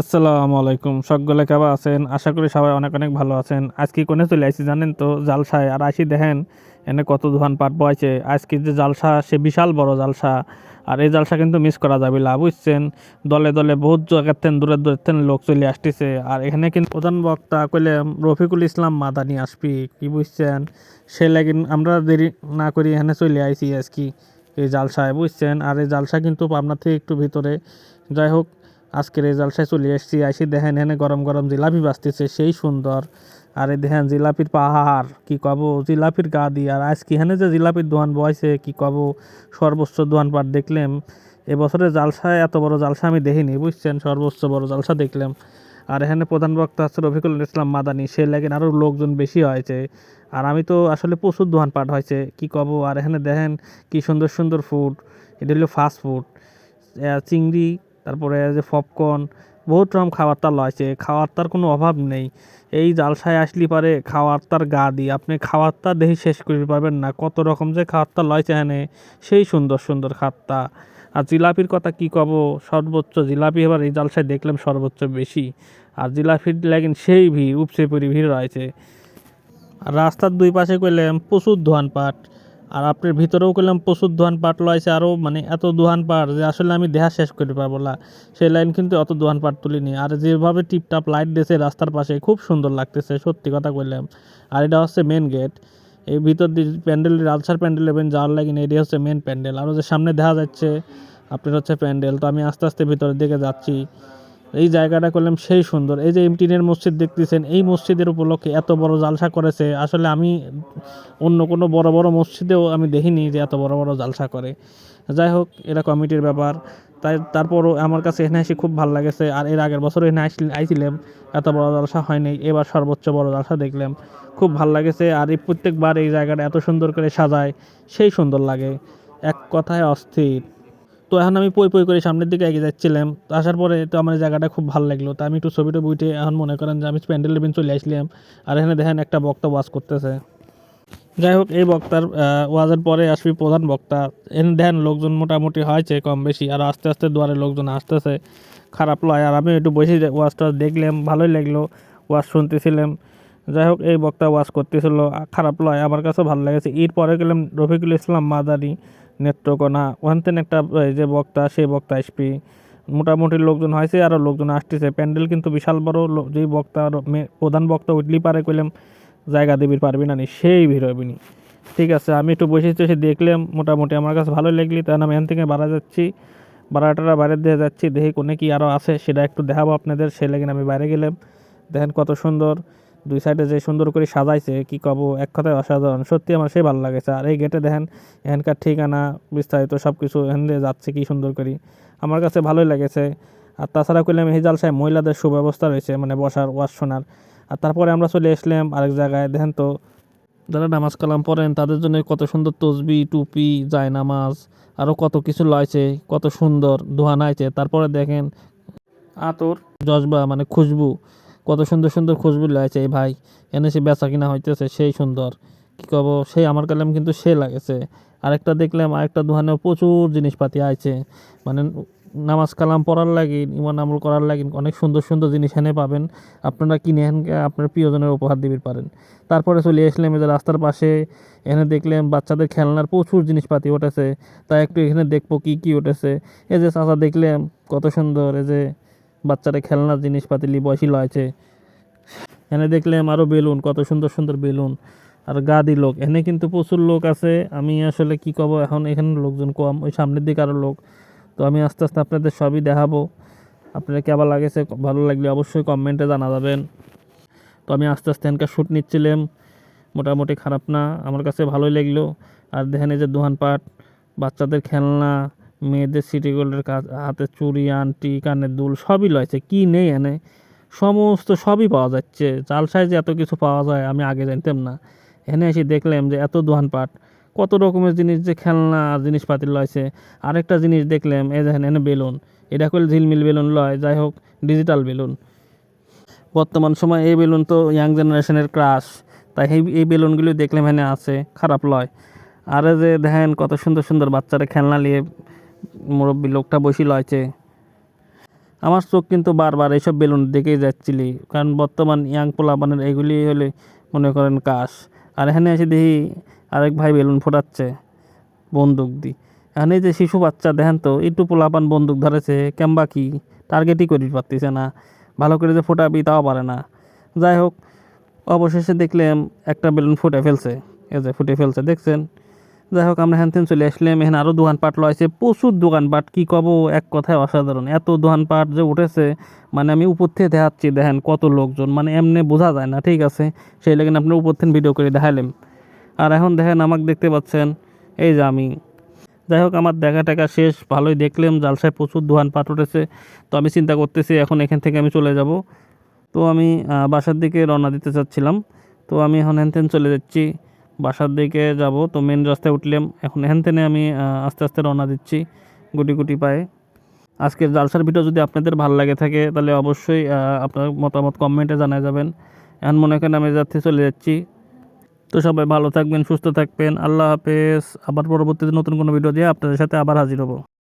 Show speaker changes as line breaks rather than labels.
আসসালামু আলাইকুম। সকলে কেমন আছেন? আশা করি সবাই অনেক অনেক ভালো আছেন। আজকে কোনে চলে আসছি জানেন তো? জালসায়। আর আসি দেখেন, এনে কত ধোয়ান পাট বয়েছে আজকে যে জালসা, সে বিশাল বড় জালসা। আর এই জালসা কিন্তু মিস করা যাবে না বুঝছেন? দলে দলে বহুত জায়গার থেকে দূরের দূরের থেকে লোক চলে আসতেছে। আর এখানে কিন্তু প্রধান বক্তা কইলে রফিকুল ইসলাম মাদানি আসবি। কি বুঝছেন? সে লাগিন আমরা দেরি না করি এখানে চলে আইছি আজকে এই জালসায়, বুঝছেন? আর এই জালসা কিন্তু পাবনা থেকে একটু ভিতরে। যাই হোক আজকের এই জালসায় চলে এসেছি আসি দেখেন, এখানে গরম গরম জিলাপি বাঁচতেছে সেই সুন্দর। আর দেখেন, জিলাপির পাহাড়, কি কব? জিলাপির গা দিয়ে আর আজকে এখানে যে জিলাপির দোকান বয়সে কি কব? সর্বোচ্চ দোকান পাট দেখলাম। এবছরে জালসায় এত বড় জালসা আমি দেখিনি, বুঝছেন? সর্বোচ্চ বড় জালসা দেখলাম। আর এখানে প্রধান বক্তা হচ্ছে রফিকুল ইসলাম মাদানি, সে লাগেন আরও লোকজন বেশি হয়েছে। আর আমি তো আসলে প্রচুর দোকান পাট হয়েছে, কি কব? আর এখানে দেখেন, কি সুন্দর সুন্দর ফুড এটা হলো ফাস্ট ফুড চিংড়ি তারপরে যে পপকর্ন বহুত রকম খাবার তার লয়েছে খাওয়ার তার কোনো অভাব নেই। এই জালসায় আসলি পারে খাওয়ার তার গা দিয়ে, আপনি খাওয়ার তার দেখে শেষ করতে পারবেন না, কত রকম যে খাওয়ার তার লয়েছে এখানে, সেই সুন্দর সুন্দর খাত্তা আর জিলাপির কথা কি কব, সর্বোচ্চ জিলাপি এবার এই জালসায় দেখলাম সর্বোচ্চ বেশি। আর জিলাপির লাগেন সেই ভিড়, উপচে পরি ভিড় রয়েছে। আর রাস্তার দুই পাশে করলাম প্রচুর দোকান পাট আর আপনার ভিতরেও করলাম প্রচুর দোকান পাট লয়েছে আরও মানে এত দোকান পাট যে আসলে আমি দেহা শেষ করতে পারব না। সেই লাইন কিন্তু অত দোকান পাট তুলিনি। আর যেভাবে টিপটাপ লাইট দিয়েছে রাস্তার পাশে, খুব সুন্দর লাগতেছে, সত্যি কথা কইলাম। আর এটা হচ্ছে মেন গেট এই ভিতর দিয়ে প্যান্ডেল রাজসার প্যান্ডেল এবং যাওয়ার লাগে এটি হচ্ছে মেন প্যান্ডেল। আরও যে সামনে দেখা যাচ্ছে, আপনার হচ্ছে প্যান্ডেল। তো আমি আস্তে আস্তে ভিতরের দিকে যাচ্ছি। এই জায়গাটা করলাম সেই সুন্দর। এই যে এমটিনের মসজিদ দেখতেছেন, এই মসজিদের উপলক্ষে এত বড় জালসা করেছে। আসলে আমি অন্য কোনো বড় বড় মসজিদেও আমি দেখিনি যে এত বড় বড় জালসা করে। যাই হোক, এটা কমিটির ব্যাপার। তাই তারপরও আমার কাছে এসে খুব ভালো লাগেছে। আর এর আগের বছর এখানে আসলে আইছিলাম। এত বড় জালসা হয়নি। এবার সর্বোচ্চ বড় জালসা দেখলাম। খুব ভালো লাগেছে। আর এই প্রত্যেকবার এই জায়গাটা এত সুন্দর করে সাজায়, সেই সুন্দর লাগে। এক কথায় অস্থির। তো এখন আমি পই পই করে সামনের দিকে এগিয়ে যাচ্ছিলাম। তো আসার পরে তো আমার জায়গাটা খুব ভালো লাগল। তো আমি একটু ছবিটা বইটে এখন মনে করেন যে আমি প্যান্ডেল লেবিন চলে আসলাম। আর এখানে দেখেন একটা বক্তা ওয়াজ করতেছে। যাই হোক, এই বক্তার ওয়াজের পরে আসবি প্রধান বক্তা। এখানে দেখেন লোকজন মোটামুটি হয়েছে কম বেশি আর আস্তে আস্তে দুয়ারে লোকজন আসতেছে। খারাপ লয়। আর আমি একটু বসে ওয়াজটা দেখলাম, ভালোই লাগল ওয়াজ শুনতেছিলাম। যাই হোক, এই বক্তা ওয়াজ করতেছিল। খারাপ লয়। আমার কাছে ভালো লেগেছে। এর পরে গেলাম রফিকুল ইসলাম মাদানি। নেত্রকোনা, ওখান থেকে একটা যে বক্তা, সেই বক্তা আসবি মোটামুটি লোকজন হয়েছে আরও লোকজন আসতেছে। প্যান্ডেল কিন্তু বিশাল বড় যেই বক্তা প্রধান বক্তা উঠলি পারে কইলাম, জায়গা দিবির পারবি না নি, সেই ভিড় হবি নি। ঠিক আছে, আমি একটু বসে বসে দেখলাম, মোটামুটি আমার কাছে ভালোই লাগলি তাই আমি এখান থেকে বাড়া যাচ্ছি, বারাটারা বাইরের দিয়ে যাচ্ছি, দেখি কোনে কি আরও আছে, সেটা একটু দেখাবো আপনাদের সে লেগে আমি বাইরে গেলাম। দেখেন কত সুন্দর দুই সাইডে যে সুন্দর করে সাজাইছে, কি কব, এক কথায় অসাধারণ। সত্যি আমার সেই ভালো লাগেছে। আর এই গেটে দেখেন, এখানকার ঠিকানা, বিস্তারিত সব কিছু এখান দিয়ে যাচ্ছে কি সুন্দর করি। আমার কাছে ভালোই লেগেছে। আর তাছাড়া করলাম, এই জালসায় মহিলাদের সুব্যবস্থা রয়েছে মানে বসার ওয়াশ শোনার। আর তারপরে আমরা চলে আসলাম আরেক জায়গায়। দেখেন তো, যারা নামাজ কালাম পড়েন, তাদের জন্য কত সুন্দর তসবি, টুপি যায় নামাজ আরও কত কিছু লয়েছে, কত সুন্দর ধোয়ান আইছে তারপরে দেখেন আতর, জজবা মানে খুশবু। কত সুন্দর সুন্দর খুশবু লয়েছে এই ভাই। এনে সে বেচা কিনা হইতেছে, সেই সুন্দর। কি কব, সেই আমার কালাম কিন্তু সে লাগেছে। আরেকটা দেখলাম, আরেকটা দোকানে প্রচুর জিনিসপাতি আছে মানে নামাজ কালাম পড়ার লাগি, ইমান আমল করার লাগি, অনেক সুন্দর সুন্দর জিনিস এনে পাবেন। আপনারা কিনে এখানে আপনার প্রিয়জনের উপহার দিতে পারেন। তারপরে চলে আসলাম এই যে রাস্তার পাশে। এখানে দেখলাম বাচ্চাদের খেলনার প্রচুর জিনিসপাতি উঠেছে। তাই একটু এখানে দেখব কি কি উঠেছে। এই যে চাচা দেখলাম, কত সুন্দর, এই যে বাচ্চারা খেলনার জিনিসপাতি লি বয়সী লয়েছে এখানে দেখলাম আরও বেলুন, কত সুন্দর সুন্দর বেলুন। আর গাদি লোক। এনে কিন্তু প্রচুর লোক আছে। আমি আসলে কি কব, এখন এখানে লোকজন কম, ওই সামনের দিকে আরও লোক। তো আমি আস্তে আস্তে আপনাদের সবই দেখাবো। আপনারা কেমন লাগেছে, ভালো লাগলে অবশ্যই কমেন্টে জানা যাবেন তো আমি আস্তে আস্তে এখানকার শ্যুট নিচ্ছিলাম। মোটামুটি খারাপ না, আমার কাছে ভালোই লাগল। আর দেখেন এই যে দোকানপাট বাচ্চাদের খেলনা মেয়েদের সিটি গোল্ডের কাজ, হাতে চুড়ি, আংটি, কানের দুল সবই লয়েছে, কি নেই এনে? সমস্ত সবই পাওয়া যাচ্ছে, চাল সাইজে এত কিছু পাওয়া যায়, আমি আগে জানতাম না। এখানে এসে দেখলাম যে এত দোকানপাট কত রকমের জিনিস যে খেলনা জিনিসপাতি লয়েছে। আরেকটা জিনিস দেখলাম, এই দেখেন, এনে বেলুন, এটা করলে ঝিলমিল বেলুন লয়, যাই হোক, ডিজিটাল বেলুন। বর্তমান সময় এই বেলুন তো ইয়াং জেনারেশনের ক্রাশ, তাই এই এই বেলুনগুলি দেখলাম এখানে আছে, খারাপ লয়। আর যে দেখেন, কত সুন্দর সুন্দর বাচ্চারা খেলনা নিয়ে মুরব্বী লোকটা বসি লয়ছে। আমার চোখ কিন্তু বারবার এইসব বেলুন দেখেই যাচ্ছিলি, কারণ বর্তমান ইয়াং পোলাপানের এগুলি হলে মনে করেন কাশ। আর এখানে এসে দেখি আরেক ভাই বেলুন ফোটাচ্ছে, বন্দুক দি। এখানে যে শিশু বাচ্চা, দেখেন তো, একটু পোলাপান বন্দুক ধরেছে কেমবা কি? টার্গেটই করি পারতেছে না। ভালো করে যে ফোটাবি তাও পারে না। যাই হোক, অবশেষে দেখলাম একটা বেলুন ফুটে ফেলছে। এ যে ফুটে ফেলছে, দেখছেন? যাই হোক আমরা হ্যান চলে আসলাম। এখানে আরও দোকানপাট লয়েছে প্রচুর দোকানপাট, কি কব, এক কথায় অসাধারণ। এত দোকানপাট যে উঠেছে মানে আমি উপর থেকে দেখাচ্ছি, দেখেন কত লোকজন মানে এমনি বোঝা যায় না, ঠিক আছে? সেই লেগে আপনার উপর থেকে ভিডিও করে দেখাইলাম আর এখন দেখেন, আমাকে দেখতে পাচ্ছেন, এই যে আমি। যাই হোক আমার দেখা টাকা শেষ, ভালোই দেখলাম, জালসায় প্রচুর দোকানপাট উঠেছে। তো আমি চিন্তা করতেছি, এখন এখান থেকে আমি চলে যাব। তো আমি বাসার দিকে রওনা দিতে চাচ্ছিলাম। তো আমি এখন হ্যান চলে যাচ্ছি। বাসার দিকে যাব। তো মেন রাস্তায় উঠলাম। এখন হেন থেকে আমি আস্তে আস্তে রওনা দিচ্ছি গুটি গুটি পায়ে। আজকের জালসার ভিডিও যদি আপনাদের ভালো লাগে থাকে, তাহলে অবশ্যই আপনার মতামত কমেন্টে জানা যাবেন। এখন মনে করেন আমি যাচ্ছি, চলে যাচ্ছি। তো সবাই ভালো থাকবেন, সুস্থ থাকবেন। আল্লাহ হাফেজ। আবার পরবর্তীতে নতুন কোনো ভিডিও দিয়ে আপনাদের সাথে আবার হাজির হব।